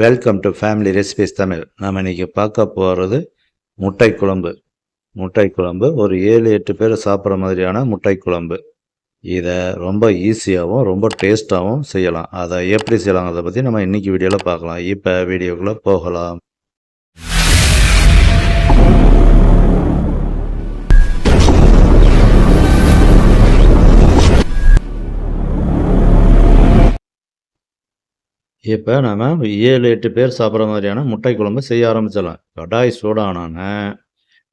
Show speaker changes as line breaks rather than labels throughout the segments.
Welcome to family recipes Tamil நாம் இன்னைக்கு பார்க்க போகிறது முட்டை குழம்பு. முட்டை குழம்பு ஒரு ஏழு எட்டு பேர் சாப்பிட்ற மாதிரியான முட்டை குழம்பு. இதை ரொம்ப ஈஸியாகவும் ரொம்ப டேஸ்ட்டாகவும் செய்யலாம். அதை எப்படி செய்யலாங்கிறத பற்றி நம்ம இன்றைக்கி வீடியோவில் பார்க்கலாம். இப்போ வீடியோக்குள்ளே போகலாம். இப்போ நாம் ஏழு எட்டு பேர் சாப்பிட்ற மாதிரியான முட்டை குழம்பு செய்ய ஆரம்பிச்சிடலாம். கடாய் சூடானான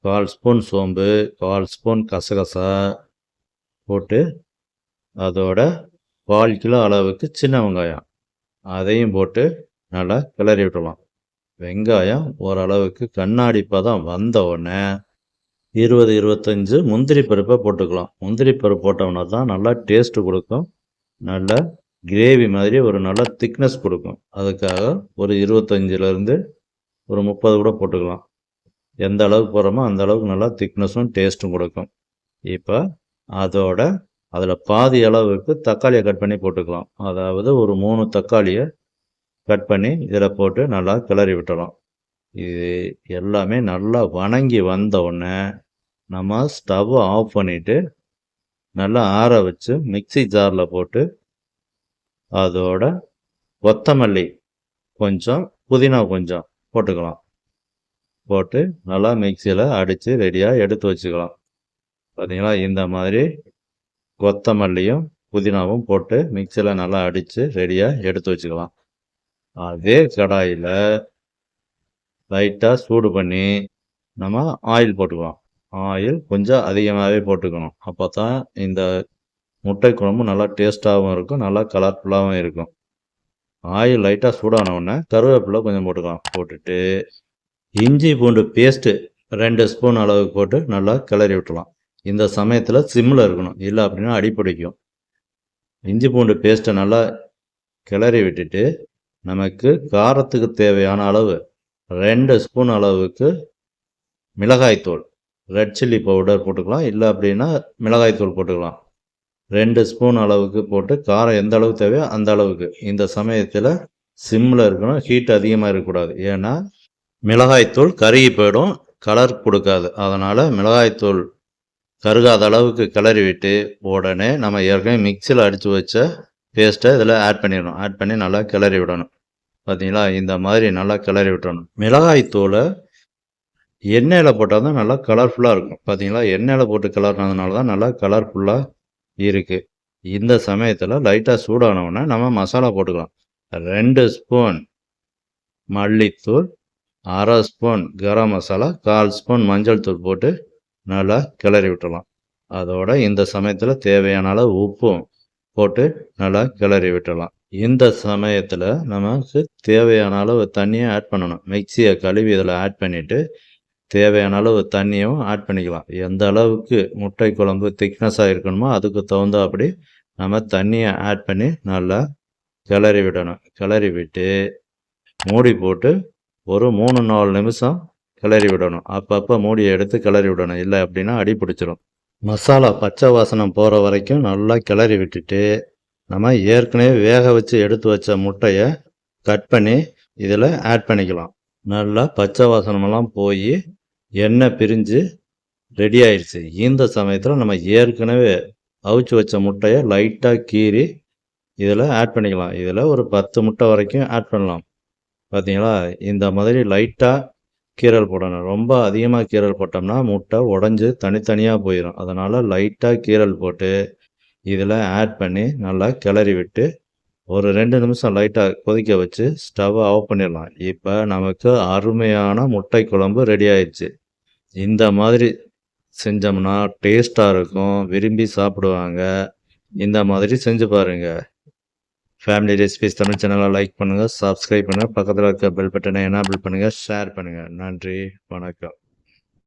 கால் ஸ்பூன் சோம்பு கால் ஸ்பூன் கசகசா போட்டு அதோட கால் கிலோ அளவுக்கு சின்ன வெங்காயம். அதையும் போட்டு நல்லா கிளறி விட்டுலாம் வெங்காயம் ஓரளவுக்கு கண்ணாடி பதம் வந்த உடனே இருபது இருபத்தஞ்சு முந்திரி பருப்பை போட்டுக்கலாம். முந்திரி பருப்பு போட்டோம்னா தான் நல்லா டேஸ்ட்டு கொடுக்கும். நல்ல கிரேவி மாதிரி ஒரு நல்ல திக்னஸ் கொடுக்கும். அதுக்காக ஒரு இருபத்தஞ்சிலேருந்து ஒரு முப்பது கூட போட்டுக்கலாம். எந்த அளவுக்கு போகிறோமோ அந்த அளவுக்கு நல்லா திக்னஸும் டேஸ்ட்டும் கொடுக்கும். இப்போ அதோட அதில் பாதி அளவுக்கு தக்காளியை கட் பண்ணி போட்டுக்கலாம். அதாவது ஒரு மூணு தக்காளியை கட் பண்ணி இதில் போட்டு நல்லா கிளறி விட்டுடலாம் இது எல்லாமே நல்லா வணங்கி வந்த உடனே நம்ம ஸ்டவ்வை ஆஃப் பண்ணிவிட்டு நல்லா ஆற வச்சு மிக்ஸி ஜாரில் போட்டு அதோட கொத்தமல்லி கொஞ்சம் புதினா கொஞ்சம் போட்டுக்கலாம். போட்டு நல்லா மிக்சியில் அடித்து ரெடியாக எடுத்து வச்சுக்கலாம். பார்த்தீங்களா இந்த மாதிரி கொத்தமல்லியும் புதினாவும் போட்டு மிக்சியில் நல்லா அடித்து ரெடியாக எடுத்து வச்சுக்கலாம். அதே கடாயில் லைட்டாக சூடு பண்ணி நம்ம ஆயில் போட்டுக்கலாம். ஆயில் கொஞ்சம் அதிகமாகவே போட்டுக்கணும். அப்போ தான் இந்த முட்டை குழம்பு நல்லா டேஸ்ட்டாகவும் இருக்கும் நல்லா கலர்ஃபுல்லாகவும் இருக்கும். ஆயில் லைட்டாக சூடானவுடனே கருவேப்பிலை கொஞ்சம் போட்டுக்கலாம். போட்டுட்டு இஞ்சி பூண்டு பேஸ்ட்டு ரெண்டு ஸ்பூன் அளவுக்கு போட்டு நல்லா கிளறி விட்டுலாம். இந்த சமயத்தில் சிம்மில் இருக்கணும். இல்லை அப்படின்னா அடிப்பிடிக்கும் இஞ்சி பூண்டு பேஸ்ட்டை நல்லா கிளறி விட்டுட்டு நமக்கு காரத்துக்கு தேவையான அளவு ரெண்டு ஸ்பூன் அளவுக்கு மிளகாய்த்தூள். ரெட் சில்லி பவுடர் போட்டுக்கலாம். இல்லை அப்படின்னா மிளகாய்த்தூள் போட்டுக்கலாம். ரெண்டு ஸ்பூன் அளவுக்கு போட்டு காரம் எந்த அளவுக்கு தேவையோ அந்த அளவுக்கு. இந்த சமயத்தில் சிம்மில் இருக்கணும் ஹீட் அதிகமாக இருக்கக்கூடாது. ஏன்னா மிளகாய்த்தூள் கருகி போயிடும் கலர் கொடுக்காது. அதனால் மிளகாய்த்தூள் கருகாத அளவுக்கு கிளறி விட்டு உடனே நம்ம ஏற்கனவே மிக்சியில் அடித்து வச்ச பேஸ்ட்டை இதில் ஆட் பண்ணிடணும். ஆட் பண்ணி நல்லா கிளறி விடணும். பார்த்தீங்களா இந்த மாதிரி நல்லா கிளறி விட்டுறணும். மிளகாய்த்தூளை எண்ணெயில் போட்டால் தான் நல்லா கலர்ஃபுல்லாக இருக்கும். பார்த்தீங்களா எண்ணெயில் போட்டு கிளறினதுனால தான் நல்லா கலர்ஃபுல்லாக இருக்குது இந்த சமயத்தில் லைட்டாக சூடானவுடனே நம்ம மசாலா போட்டுக்கலாம். ரெண்டு ஸ்பூன் மல்லித்தூள் அரை ஸ்பூன் கரம் மசாலா கால் ஸ்பூன் மஞ்சள் தூள் போட்டு நல்லா கிளறி விட்டுடலாம் அதோட இந்த சமயத்தில் தேவையான அளவு உப்பும் போட்டு நல்லா கிளறி விட்டுடலாம் இந்த சமயத்தில் நமக்கு தேவையான அளவு தண்ணியை ஆட் பண்ணணும். மிக்சியை கழுவி இதில் ஆட் பண்ணிவிட்டு தேவையான அளவு தண்ணியும் ஆட் பண்ணிக்கலாம். எந்த அளவுக்கு முட்டை குழம்பு திக்னஸாக இருக்கணுமோ அதுக்கு தகுந்த அப்படி நம்ம தண்ணியை ஆட் பண்ணி நல்லா கிளறி விடணும். கிளறி விட்டு மூடி போட்டு ஒரு மூணு நாலு நிமிஷம் கிளறி விடணும். அப்பப்போ மூடியை எடுத்து கிளறி விடணும். இல்லை அப்படின்னா அடி பிடிச்சிரும். மசாலா பச்சை வாசனம் போகிற வரைக்கும் நல்லா கிளறி விட்டுட்டு நம்ம ஏற்கனவே வேக வச்சு எடுத்து வச்ச முட்டையை கட் பண்ணி இதில் ஆட் பண்ணிக்கலாம். நல்லா பச்சை வாசனமெல்லாம் போய் எண்ணெய் பிரிஞ்சு ரெடி ஆயிடுச்சு இந்த சமயத்தில் நம்ம ஏற்கனவே அவிச்சு வச்ச முட்டையை லைட்டாக கீறி இதில் ஆட் பண்ணிக்கலாம். இதில் ஒரு பத்து முட்டை வரைக்கும் ஆட் பண்ணலாம். பார்த்தீங்களா இந்த மாதிரி லைட்டாக கீரல் போடணும். ரொம்ப அதிகமாக கீரல் போட்டோம்னா முட்டை உடஞ்சி தனித்தனியாக போயிடும் அதனால் லைட்டாக கீரல் போட்டு இதில் ஆட் பண்ணி நல்லா கிளறி விட்டு ஒரு ரெண்டு நிமிஷம் லைட்டாக கொதிக்க வச்சு ஸ்டவ்வை ஆஃப் பண்ணிடலாம். இப்போ நமக்கு அருமையான முட்டை குழம்பு ரெடி ஆயிடுச்சு. இந்த மாதிரி செஞ்சோம்னா டேஸ்ட்டாக இருக்கும் விரும்பி சாப்பிடுவாங்க. இந்த மாதிரி செஞ்சு பாருங்கள் ஃபேமிலி ரெசிபிஸ் தமிழ் சேனலை லைக் பண்ணுங்கள் சப்ஸ்கிரைப் பண்ணுங்கள் பக்கத்தில் இருக்க பெல் பட்டனை எனேபிள் பண்ணுங்கள் ஷேர் பண்ணுங்கள் நன்றி வணக்கம்.